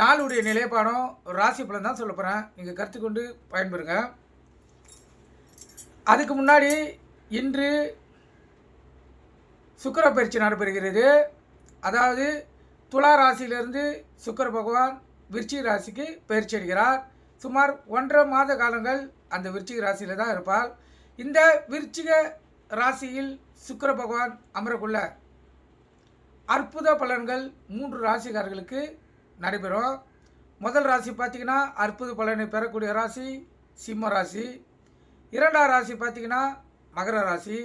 நாளுடைய நிலைப்பாடம் ராசி பலன் தான் சொல்ல போகிறேன் நீங்கள் கற்றுக்கொண்டு பயன்பெறுங்க. அதுக்கு முன்னாடி இன்று சுக்கிர பயிற்சி நடைபெறுகிறது. அதாவது துலா ராசியிலிருந்து சுக்கர பகவான் விருச்சிக ராசிக்கு பயிற்சி அடைகிறார் சுமார் ஒன்றரை மாத காலங்கள் அந்த விருச்சிக ராசியில் தான் இருப்பார். இந்த விருச்சிக ராசியில் சுக்கிர பகவான் அமரக்குள்ள அற்புத பலன்கள் மூன்று ராசிக்காரர்களுக்கு நடைபெறும். முதல் ராசி பார்த்தீங்கன்னா அற்புத பலனை பெறக்கூடிய ராசி சிம்ம ராசி. இரண்டாம் ராசி பார்த்தீங்கன்னா மகர ராசி.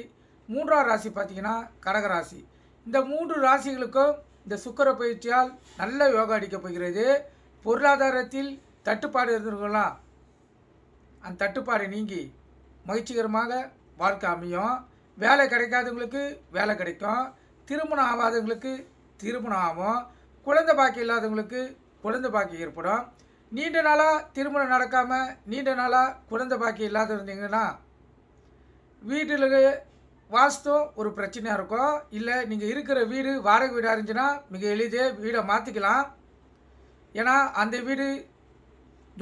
மூன்றாம் ராசி பார்த்தீங்கன்னா கடகராசி இந்த மூன்று ராசிகளுக்கும் இந்த சுக்கர பயிற்சியால் நல்ல யோகா அடிக்கப் போகிறது. பொருளாதாரத்தில் தட்டுப்பாடு இருந்திருக்கலாம் அந்த தட்டுப்பாடு நீங்கி மகிழ்ச்சிகரமாக வாழ்க்கை அமையும். வேலை கிடைக்காதவங்களுக்கு வேலை கிடைக்கும். திருமணம் ஆகாதவங்களுக்கு திருமணம் ஆகும். குழந்தை பாக்கி இல்லாதவங்களுக்கு குழந்தை பாக்கி ஏற்படும். நீண்ட நாளாக திருமணம் நடக்காமல் நீண்ட நாளாக குழந்தை பாக்கி இல்லாத இருந்தீங்கன்னா வீட்டில் வாஸ்தும் ஒரு பிரச்சனையாக இருக்கும் இல்லை நீங்கள் இருக்கிற வீடு வாடகை வீடாக இருந்துச்சுன்னா மிக எளிதே வீடை மாற்றிக்கலாம் ஏன்னா அந்த வீடு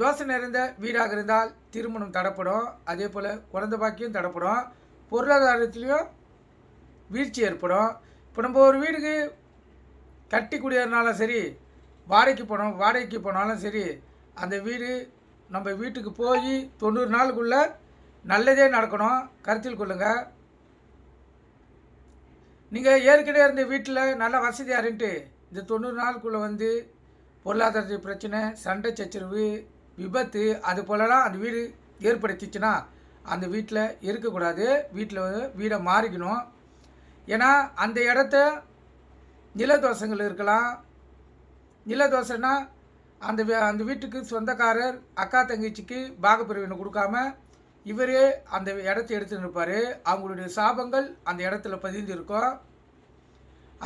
தோசை நிறைந்த வீடாக இருந்தால் திருமணம் தடப்படும். அதே போல் குழந்தை பாக்கியும் தடப்படும். பொருளாதாரத்துலேயும் வீழ்ச்சி ஏற்படும். இப்போ நம்ம ஒரு வீடுக்கு கட்டி குடியேறினாலும் சரி வாடகைக்கு போனோம் வாடகைக்கு போனாலும் சரி அந்த வீடு நம்ம வீட்டுக்கு போய் தொண்ணூறு நாளுக்குள்ளே நல்லதே நடக்கணும். கருத்தில் கொள்ளுங்கள் நீங்கள் ஏற்கனவே இருந்த வீட்டில் நல்ல வசதியாக இருந்துட்டு இந்த தொண்ணூறு நாளுக்குள்ளே வந்து பொருளாதார பிரச்சனை சண்டை சச்சரவு விபத்து அது போலலாம் அந்த வீடு ஏற்படுத்திச்சுன்னா அந்த வீட்டில் இருக்கக்கூடாது. வீட்டில் வீடை மாறிக்கணும். ஏன்னா அந்த இடத்த நிலதோஷங்கள் இருக்கலாம். நிலதோஷன்னா அந்த அந்த வீட்டுக்கு சொந்தக்காரர் அக்கா தங்கச்சிக்கு பாகப்பிரிவினை கொடுக்காம இவரே அந்த இடத்த எடுத்து நிற்பார் அவங்களுடைய சாபங்கள் அந்த இடத்துல பதிந்து இருக்கும்.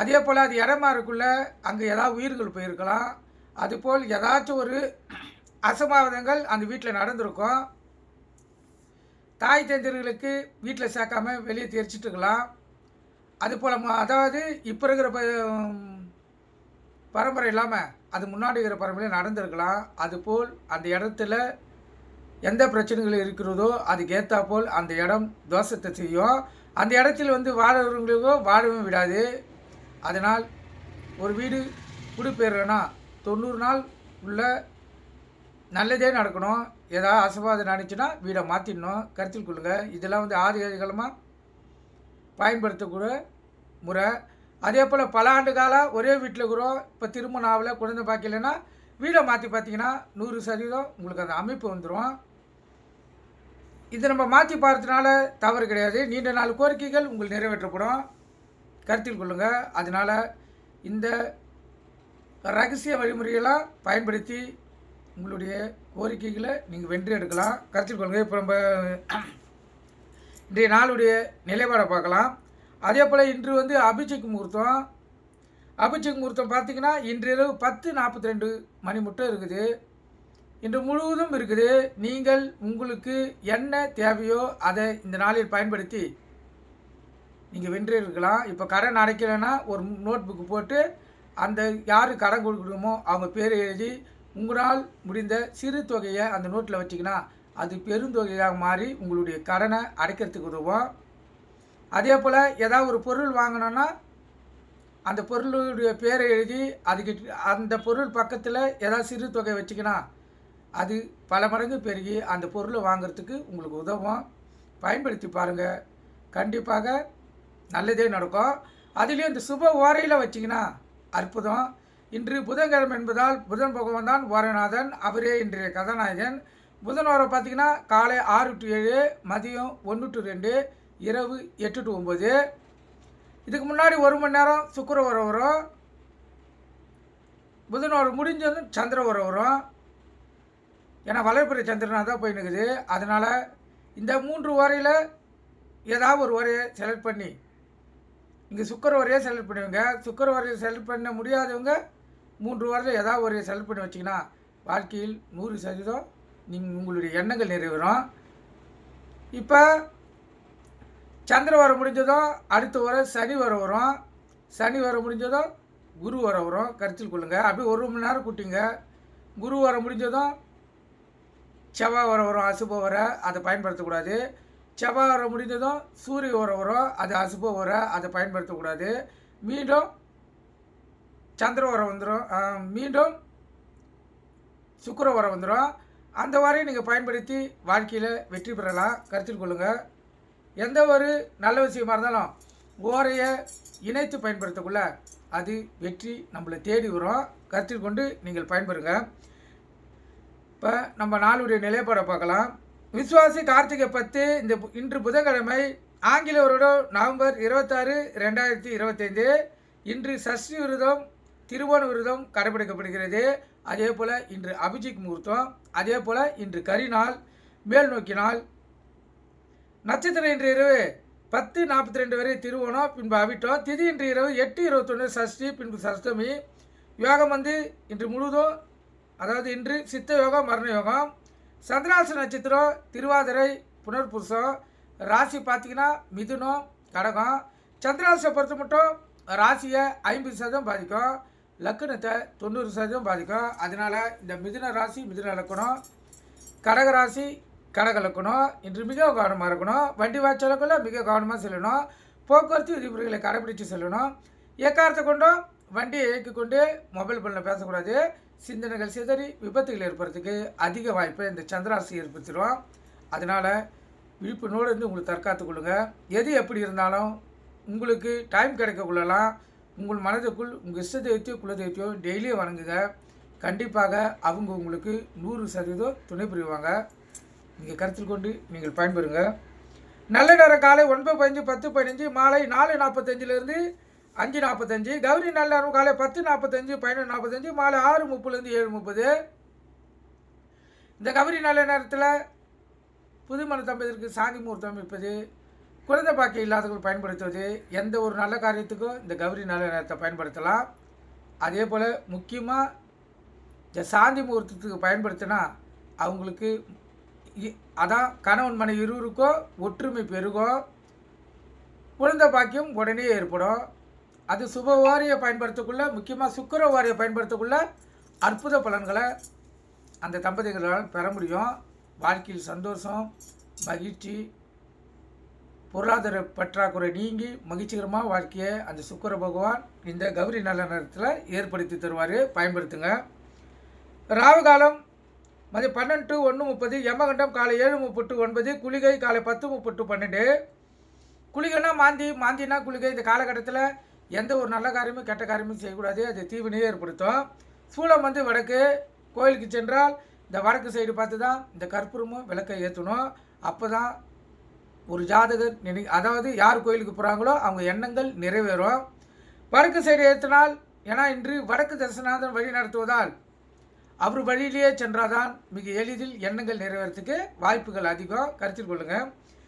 அதே போல் அது இடமா இருக்குள்ள அங்கே ஏதாவது உயிர்கள் போயிருக்கலாம். அதுபோல் ஏதாச்சும் ஒரு அசம்பாவிதங்கள் அந்த வீட்டில் நடந்திருக்கும். தாய் தந்திரிகளுக்கு வீட்டில் சேர்க்காம வெளியே தெரிச்சிட்டுக்கலாம் அது போல் அதாவது இப்போ இருக்கிற ப- பரம்பரை இல்லாமல் அது முன்னாடி இருக்கிற பரம்பரையில் நடந்திருக்கலாம். அதுபோல் அந்த இடத்துல எந்த பிரச்சனைகள் இருக்கிறதோ அதுக்கு போல் அந்த இடம் தோஷத்தை செய்யும். அந்த இடத்தில் வந்து வாழறவங்களுக்கோ வாழவும் விடாது. அதனால் ஒரு வீடு குடிபெயர்றனா தொண்ணூறு நாள் உள்ள நல்லதே நடக்கணும். ஏதாவது அசபாதம் நடந்துச்சுன்னா வீடை மாற்றிடணும் கருத்தில் கொள்ளுங்கள் இதெல்லாம் வந்து ஆதி காலமாக பயன்படுத்தக்கூடிய முறை. அதே போல் பல ஆண்டு காலம் ஒரே வீட்டில் இருக்கிறோம் இப்போ திருமணம் ஆகலை குழந்தை பார்க்கலன்னா வீடை மாற்றி பார்த்தீங்கன்னா நூறு சதவீதம் உங்களுக்கு அந்த அமைப்பு வந்துடும் இதை நம்ம மாற்றி பார்த்ததுனால தவறு கிடையாது. நீண்ட நாள் கோரிக்கைகள் உங்களுக்கு நிறைவேற்றப்படும். கருத்தில் கொள்ளுங்கள் அதனால் இந்த ரகசிய வழிமுறையெல்லாம் பயன்படுத்தி உங்களுடைய கோரிக்கைகளை நீங்கள் வென்று எடுக்கலாம். கருத்தில் கொள்ளுங்கள் இப்போ நம்ம இன்றைய நாளுடைய நிலைப்பாடை பார்க்கலாம். அதே போல் இன்று வந்து அபிஷேக் முகூர்த்தம். அபிஷேக் முகூர்த்தம் பார்த்தீங்கன்னா இன்றிரவு பத்து நாற்பத்தி ரெண்டு மணி மட்டும் இருக்குது. இன்று முழுவதும் இருக்குது. நீங்கள் உங்களுக்கு என்ன தேவையோ அதை இந்த நாளில் பயன்படுத்தி நீங்கள் வென்று இருக்கலாம். இப்போ கடன் அடைக்கலைன்னா ஒரு நோட் புக்கு போட்டு அந்த யார் கடன் கொடுக்கணுமோ அவங்க பேர் எழுதி உங்களால் முடிந்த சிறு தொகையை அந்த நோட்டில் வச்சிங்கன்னா அது பெருந்தொகையாக மாறி உங்களுடைய கடனை அடைக்கிறதுக்கு உதவும் அதே போல் ஏதாவது ஒரு பொருள் வாங்கினோன்னா அந்த பொருளுடைய பேரை எழுதி அதுக்கு அந்த பொருள் பக்கத்தில் ஏதாவது சிறு தொகை வச்சிக்கினா அது பல மடங்கு பெருகி அந்த பொருளை வாங்குறதுக்கு உங்களுக்கு உதவும். பயன்படுத்தி பாருங்கள் கண்டிப்பாக நல்லதே நடக்கும். அதுலேயும் இந்த சுப ஓரையில் வச்சிங்கன்னா அற்புதம். இன்று புதன்கிழமை என்பதால் புதன் பகவான் தான் ஓரநாதன் அவரே இன்றைய கதாநாயகன். புதன் வாரம் பார்த்தீங்கன்னா காலை ஆறு டு ஏழு மதியம் ஒன்று டு ரெண்டு இரவு எட்டு டு ஒம்பது இதுக்கு முன்னாடி ஒரு மணி நேரம் சுக்கிர உரம் வரும். புதன் வாரம் முடிஞ்சதும் சந்திர உரம் வரும். ஏன்னா வளர்ப்புற சந்திரனாக தான் போய் அதனால் இந்த மூன்று வரையில் ஏதாவது ஒரு வரையை செலக்ட் பண்ணி இங்கே சுக்கர வரையை செலக்ட் பண்ணுவீங்க. சுக்கர வரையை செலக்ட் பண்ண முடியாதவங்க மூன்று வாரத்தில் ஏதாவது ஒரு செலக்ட் பண்ணி வச்சிங்கன்னா வாழ்க்கையில் நூறு சதவீதம் நீங்கள் உங்களுடைய எண்ணங்கள் நிறைவேறும். இப்போ சந்திர வர முடிஞ்சதும் அடுத்த வர சனி வர வரும். சனி வர முடிஞ்சதும் குரு வர வரும். கருத்தில் கொள்ளுங்கள் அப்படியே ஒரு மணி நேரம் கூட்டிங்க. குரு வர முடிஞ்சதும் செவ்வாய் வர வரும். அசுப வர அதை பயன்படுத்தக்கூடாது செவ்வாய் வர முடிஞ்சதும் சூரிய வர வரும். அது அசுப வர அதை பயன்படுத்தக்கூடாது மீண்டும் சந்திர வரம் வந்துடும் மீண்டும் சுக்கர வரம் வந்துடும் அந்த வாரையும் நீங்கள் பயன்படுத்தி வாழ்க்கையில் வெற்றி பெறலாம். கருத்தில் கொள்ளுங்கள் எந்த ஒரு நல்ல விஷயமா இருந்தாலும் ஓரையை இணைத்து பயன்படுத்தக்குள்ள அது வெற்றி நம்மளை தேடி வரும். கருத்தில் கொண்டு நீங்கள் பயன்பெறுங்க. இப்போ நம்ம நாளுடைய நிலைப்பாடை பார்க்கலாம். விஸ்வாசி கார்த்திகை பத்து இந்த இன்று புதன்கிழமை ஆங்கில வருடம் நவம்பர் இருபத்தாறு ரெண்டாயிரத்தி இருபத்தைந்து. இன்று சஷ்டி விரதம் திருவோண விரதம் கடைபிடிக்கப்படுகிறது. அதே போல் இன்று அபிஜித் முகூர்த்தம் அதே போல் இன்று கரிநாள் மேல் நோக்கி நாள். நட்சத்திரம் இன்று இரவு பத்து நாற்பத்தி ரெண்டு வரை திருவோணம் பின்பு அவிட்டம். திதி இன்று இரவு எட்டு இருபத்தொன்று சஷ்டி பின்பு சஷ்டமி. யோகம் வந்து இன்று முழுதும் அதாவது இன்று சித்த யோகம் மரண யோகம். சந்திராச நட்சத்திரம் திருவாதிரை புனர்புருஷம். ராசி பார்த்தீங்கன்னா மிதுனம் கடகம். சந்திராசை பொறுத்த மட்டும் ராசியை ஐம்பது சதம் பாதிக்கும். லக்கணத்தை தொண்ணூறு சதவீதம் பாதிக்கும். அதனால் இந்த மிதுன ராசி மிதுன லக்கணம் கடக ராசி கடக லக்கணம் இன்று மிக கவனமாக இருக்கணும். வண்டி வாய்ச்சலுக்குள்ள மிக கவனமாக செல்லணும். போக்குவரத்து விதிமுறைகளை கடைபிடித்து செல்லணும். எக்காரத்தை கொண்டும்? வண்டியை இயக்கி கொண்டு மொபைல் ஃபோனில் பேசக்கூடாது. சிந்தனைகள் சிதறி விபத்துகள் ஏற்படுறதுக்கு அதிக வாய்ப்பை இந்த சந்திராசி ஏற்படுத்திடும் அதனால் விழிப்புணோடு இருந்து உங்களுக்கு தற்காத்து கொள்ளுங்கள் எது எப்படி இருந்தாலும் உங்களுக்கு டைம் கிடைக்கக்குள்ளலாம் உங்கள் மனதுக்குள் உங்கள் இஷ்ட தெய்வத்தையோ குல தெய்வத்தையோ டெய்லியும் வணங்குங்க. கண்டிப்பாக அவங்க உங்களுக்கு நூறு சதவீதம் துணை புரிவாங்க. நீங்கள் கருத்தில் கொண்டு நீங்கள் பயன்பெறுங்க. நல்ல நேரம் காலை ஒன்பது பதினஞ்சு பத்து பதினஞ்சு மாலை நாலு நாற்பத்தஞ்சிலேருந்து அஞ்சு நாற்பத்தஞ்சு கௌரி நல்ல நேரம் காலை பத்து நாற்பத்தஞ்சு பதினொன்று நாற்பத்தஞ்சு மாலை ஆறு முப்பதுலேருந்து ஏழு முப்பது. இந்த கௌரி நல்ல நேரத்தில் புதுமண தம்பதிற்கு சாந்தி முகூர்த்தம் இருப்பது குழந்தை பாக்கியம் இல்லாதவர்கள் பயன்படுத்துவது எந்த ஒரு நல்ல காரியத்துக்கும் இந்த கௌரி நல்ல நேரத்தை பயன்படுத்தலாம். அதே போல் முக்கியமாக இந்த சாந்தி முகூர்த்தத்துக்கு பயன்படுத்தினா அவங்களுக்கு இ- அதான் கணவன் மனை இருவருக்கோ ஒற்றுமை பெருகும். குழந்தை பாக்கியம் உடனே ஏற்படும். அது சுப வாரியை பயன்படுத்தக்குள்ள முக்கியமாக சுக்கர வாரியை பயன்படுத்தக்குள்ள அற்புத பலன்களை அந்த தம்பதிகளால் பெற முடியும். வாழ்க்கையில் சந்தோஷம் மகிழ்ச்சி பொருளாதார பற்றாக்குறை நீங்கி மகிழ்ச்சிகரமாக வாழ்க்கையை அந்த சுக்கர பகவான் இந்த கௌரி நல்ல நேரத்தில் ஏற்படுத்தி தருவார். பயன்படுத்துங்க. ராவு காலம் மதியம் பன்னெண்டு ஒன்று முப்பது யமகண்டம் காலை ஏழு முப்பட்டு ஒன்பது குளிகை காலை பத்து முப்பட்டு பன்னெண்டு. குளிகைனா மாந்தி மாந்தினா குளிகை. இந்த காலகட்டத்தில் எந்த ஒரு நல்ல காரியமும் கெட்ட காரியமும் செய்யக்கூடாது. அது தீவினையே ஏற்படுத்தும். சூளம் வந்து வடக்கு கோயிலுக்கு சென்றால் இந்த வடக்கு சைடு பார்த்து தான் இந்த கற்பூரமும் விளக்கை ஏற்றணும். அப்போ தான் ஒரு ஜாதகர் நினை அதாவது யார் கோயிலுக்கு போகிறாங்களோ அவங்க எண்ணங்கள் நிறைவேறும். வடக்கு சைடு ஏற்றினால் ஏன்னா இன்று வடக்கு தரிசனாதன் வழி நடத்துவதால் அவர் வழியிலேயே சென்றாதான் மிக எளிதில் எண்ணங்கள் நிறைவேறத்துக்கு வாய்ப்புகள் அதிகம். கருத்தில் கொள்ளுங்கள்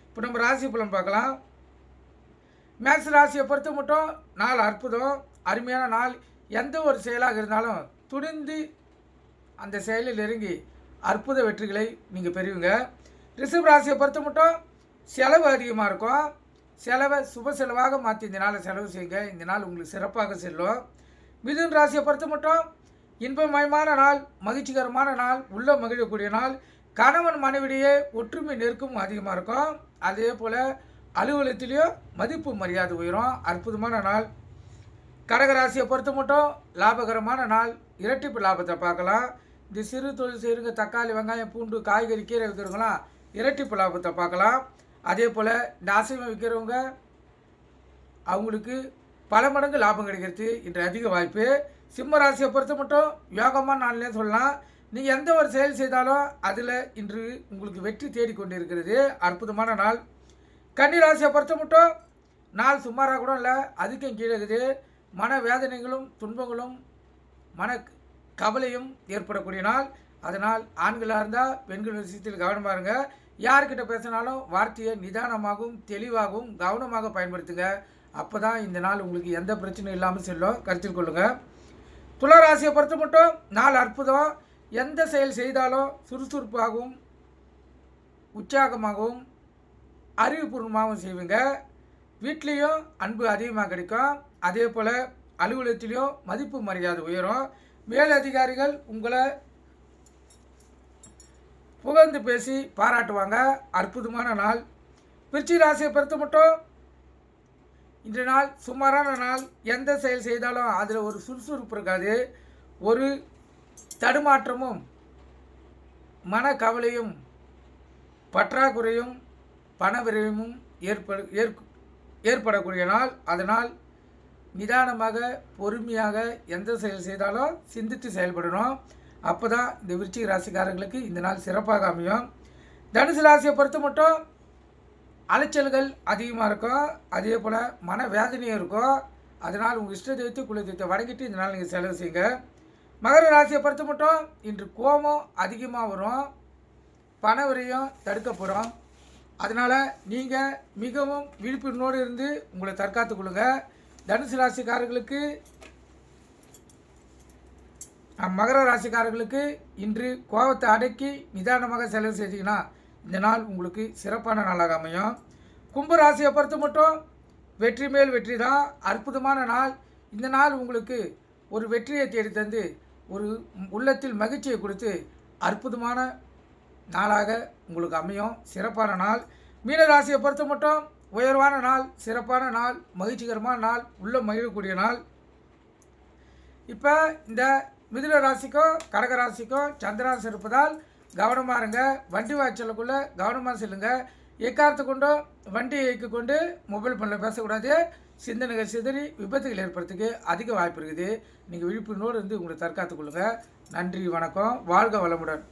இப்போ நம்ம ராசி பலன் பார்க்கலாம். மேக்ஸ் ராசியை பொறுத்த மட்டும் நாள் அற்புதம் அருமையான நாள். எந்த ஒரு செயலாக இருந்தாலும் துணிந்து அந்த செயலில் இறங்கி அற்புத வெற்றிகளை நீங்கள் பெறுவீங்க. ரிஷப் ராசியை பொறுத்த மட்டும் செலவு அதிகமாக இருக்கும் செலவை சுப செலவாக மாற்றி இந்த நாளை செலவு செய்யுங்க. இந்த நாள் உங்களுக்கு சிறப்பாக செல்லும். மிதுன் ராசியை பொறுத்த மட்டும் இன்பமயமான நாள் மகிழ்ச்சிகரமான நாள் உள்ள மகிழக்கூடிய நாள். கணவன் மனைவிடையே ஒற்றுமை நெருக்கம் அதிகமாக இருக்கும். அதே போல் அலுவலகத்திலேயும் மதிப்பு மரியாதை உயரும். அற்புதமான நாள். கடகராசியை பொறுத்த மட்டும் லாபகரமான நாள். இரட்டிப்பு லாபத்தை பார்க்கலாம். இந்த சிறு தொழில் செய்கிறவங்க தக்காளி வெங்காயம் பூண்டு காய்கறி கீரை விற்கிறவங்களாம் இரட்டிப்பு லாபத்தை பார்க்கலாம். அதே போல் இந்த அசைவம் விற்கிறவங்க அவங்களுக்கு பல மடங்கு லாபம் கிடைக்கிறது இன்று அதிக வாய்ப்பு. சிம்ம ராசியை பொறுத்த மட்டும் யோகமான நாள்னே சொல்லலாம். நீங்கள் எந்த ஒரு செயல் செய்தாலும் அதில் இன்று உங்களுக்கு வெற்றி தேடிக்கொண்டு இருக்கிறது அற்புதமான நாள். கன்னி ராசியை பொறுத்த மட்டும் நாள் சுமாராக கூட இல்லை அதுக்கும் கீழே இருக்குது. மன வேதனைகளும் துன்பங்களும் மன கவலையும் ஏற்படக்கூடிய நாள். அதனால் ஆண்களாக இருந்தால் பெண்கள் விஷயத்தில் கவனமாக இருங்க. யார்கிட்ட பேசினாலும் வார்த்தையை நிதானமாகவும் தெளிவாகவும் கவனமாக பயன்படுத்துங்க. அப்போ தான் இந்த நாள் உங்களுக்கு எந்த பிரச்சனையும் இல்லாமல் செல்லும். கருத்தில் கொள்ளுங்கள் துளராசியை பொறுத்த மட்டும் நாள் அற்புதம். எந்த செயல் செய்தாலும் சுறுசுறுப்பாகவும் உற்சாகமாகவும் அறிவுபூர்வமாகவும் செய்வீங்க. வீட்லேயும் அன்பு அதிகமாக கிடைக்கும். அதே போல் அலுவலகத்திலையும் மதிப்பு மரியாதை உயரும். மேலதிகாரிகள் உங்களை புகழ்ந்து பேசி பாராட்டுவாங்க. அற்புதமான நாள். விருச்சி ராசியை பொறுத்த மட்டும் இன்றைய நாள் சுமாரான நாள். எந்த செயல் செய்தாலும் அதில் ஒரு சுறுசுறுப்பு இருக்காது. ஒரு தடுமாற்றமும் மனக்கவலையும் பற்றாக்குறையும் பண விரயமும் ஏற்படு ஏற் ஏற்படக்கூடிய நாள். அதனால் நிதானமாக பொறுமையாக எந்த செயல் செய்தாலும் சிந்தித்து செயல்படணும். அப்போ தான் இந்த விருச்சிக ராசிக்காரங்களுக்கு இந்த நாள் சிறப்பாக அமையும். தனுசு ராசியை பொறுத்த மட்டும் அலைச்சல்கள் அதிகமாக இருக்கும் அதே போல் மன வேதனையும் இருக்கும் அதனால் உங்கள் இஷ்ட தெய்வத்தை குல தெய்வத்தை வணங்கிட்டு இந்த நாள் நீங்கள் செலவு செய்யுங்க. மகர ராசியை பொறுத்த மட்டும் இன்று கோபம் அதிகமாக வரும். பண விரயம் தடுக்கப்படும் அதனால் நீங்கள் மிகவும் விழிப்புணர்வோடு இருந்து உங்களை தற்காத்துக் கொள்ளுங்கள் தனுசு ராசிக்காரர்களுக்கு மகர ராசிக்காரர்களுக்கு இன்று கோபத்தை அடக்கி நிதானமாக செலவு செய்தீங்கன்னா இந்த நாள் உங்களுக்கு சிறப்பான நாளாக அமையும். கும்ப ராசியை பொறுத்த மட்டும் வெற்றி மேல் வெற்றி தான். அற்புதமான நாள். இந்த நாள் உங்களுக்கு ஒரு வெற்றியை தேடி தந்து ஒரு உள்ளத்தில் மகிழ்ச்சியை கொடுத்து அற்புதமான நாளாக உங்களுக்கு அமையும். சிறப்பான நாள். மீன ராசியை பொறுத்த மட்டும் உயர்வான நாள் சிறப்பான நாள் மகிழ்ச்சிகரமான நாள் உள்ள மகிழக்கூடிய நாள். இப்போ இந்த மிதுன ராசிக்கோ கடக ராசிக்கோ சந்திராசம் இருப்பதால் கவனமாக இருங்க. வண்டி வாய்ச்சலுக்குள்ளே கவனமாக செல்லுங்க. எக்காரத்து கொண்டோ வண்டியை இயக்கி கொண்டு மொபைல் ஃபோனில் பேசக்கூடாது. சிந்தனைகள் சிதறி விபத்துகள் ஏற்படுறதுக்கு அதிக வாய்ப்பு இருக்குது. நீங்கள் விழிப்புணர்வோடு இருந்து உங்களை தற்காத்துக் கொள்ளுங்கள் நன்றி வணக்கம். வாழ்க வளமுடன்.